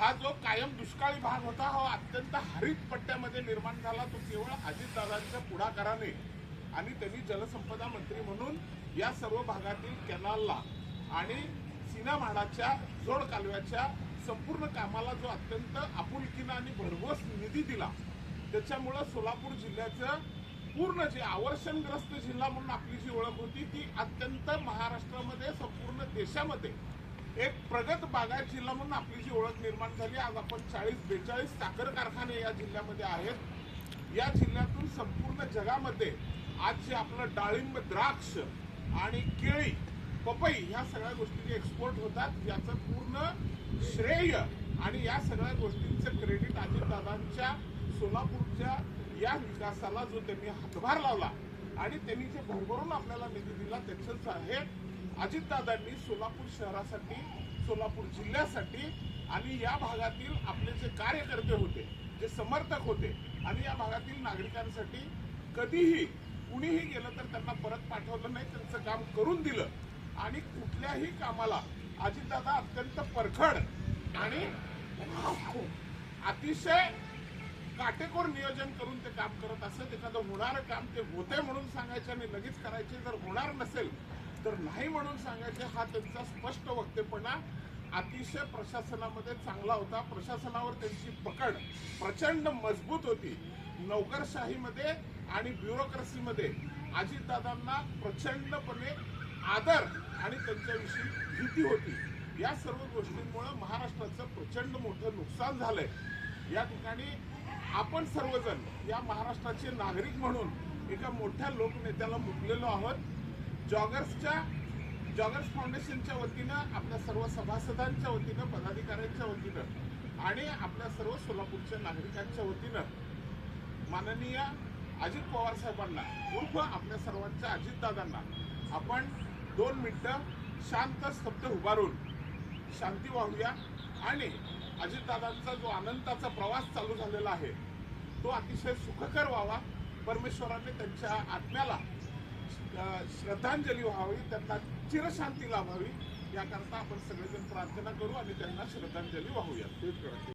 हा जो कायम दुष्काळी भाग होता हा अत्यंत हरित पट्ट्यामध्ये निर्माण झाला. तो केवळ अजितदादांच्या पुढाकाराने आणि त्यांनी जलसंपदा मंत्री म्हणून या सर्व भागातील कॅनालला आणि सिनामाडाच्या जोड कालव्याच्या संपूर्ण कामाला जो अत्यंत आपुलकीनं आणि भरघोस निधी दिला त्याच्यामुळं सोलापूर जिल्ह्याचं पूर्ण जे आवर्षणग्रस्त जिल्हा म्हणून आपली जी ओळख होती ती अत्यंत महाराष्ट्रामध्ये संपूर्ण देशामध्ये एक प्रगत बागायत जिल्हा म्हणून आपली जी ओळख निर्माण झाली आज आपण चाळीस बेचाळीस साखर कारखाने या जिल्ह्यामध्ये आहेत. या जिल्ह्यातून संपूर्ण जगामध्ये आज जे आपलं डाळिंब द्राक्ष आणि केळी पपई ह्या सगळ्या गोष्टीचे एक्सपोर्ट होतात. याचं पूर्ण श्रेय आणि या सगळ्या गोष्टींचं क्रेडिट अजितदादांच्या सोलापूरच्या या विकासाला जो त्यांनी हातभार लावला आणि त्यांनी जे भरभरून आपल्याला निधी दिला त्याचंच आहे अजितदादांनी सोलापूर शहरासाठी सोलापूर जिल्ह्यासाठी आणि या भागातील आपले जे कार्यकर्ते होते जे समर्थक होते आणि या भागातील नागरिकांसाठी कधीही कुणीही गेलं तर त्यांना परत पाठवलं नाही त्यांचं काम करून दिलं. आणि कुठल्याही कामाला अजितदादा अत्यंत परखड आणि अतिशय काटेकोर नियोजन करून ते काम करत असत. एखादं होणारं काम ते होते म्हणून सांगायचे आणि लगेच करायचे जर होणार नसेल तर नाही म्हणून सांगायचे हा त्यांचा स्पष्ट वक्तेपणा अतिशय प्रशासनामध्ये चांगला होता. प्रशासनावर त्यांची पकड प्रचंड मजबूत होती. नोकरशाहीमध्ये आणि ब्युरोक्रसीमध्ये अजितदादांना प्रचंडपणे आदर आणि त्यांच्याविषयी भीती होती. या सर्व गोष्टींमुळं महाराष्ट्राचं प्रचंड मोठं नुकसान झालंय. या ठिकाणी आपण सर्वजण या महाराष्ट्राचे नागरिक म्हणून एका मोठ्या लोकनेत्याला मुकलेलो आहोत. जॉगर्सच्या जॉगर्स फाउंडेशनच्या वतीनं आपल्या सर्व सभासदांच्या वतीनं पदाधिकाऱ्यांच्या वतीनं आणि आपल्या सर्व सोलापूरच्या नागरिकांच्या वतीनं माननीय अजित पवार साहेबांना उर्फ आपल्या सर्वांच्या अजितदादांना आपण दोन मिनटं शांत स्तब्ध उभारून शांती वाहूया आणि अजितदादांचा जो आनंदाचा प्रवास चालू झालेला आहे तो अतिशय सुखकर व्हावा. परमेश्वराने त्यांच्या आत्म्याला श्रद्धांजली व्हावी त्यांना चिरशांती लाभावी याकरता आपण सगळेजण प्रार्थना करू आणि त्यांना श्रद्धांजली वाहूया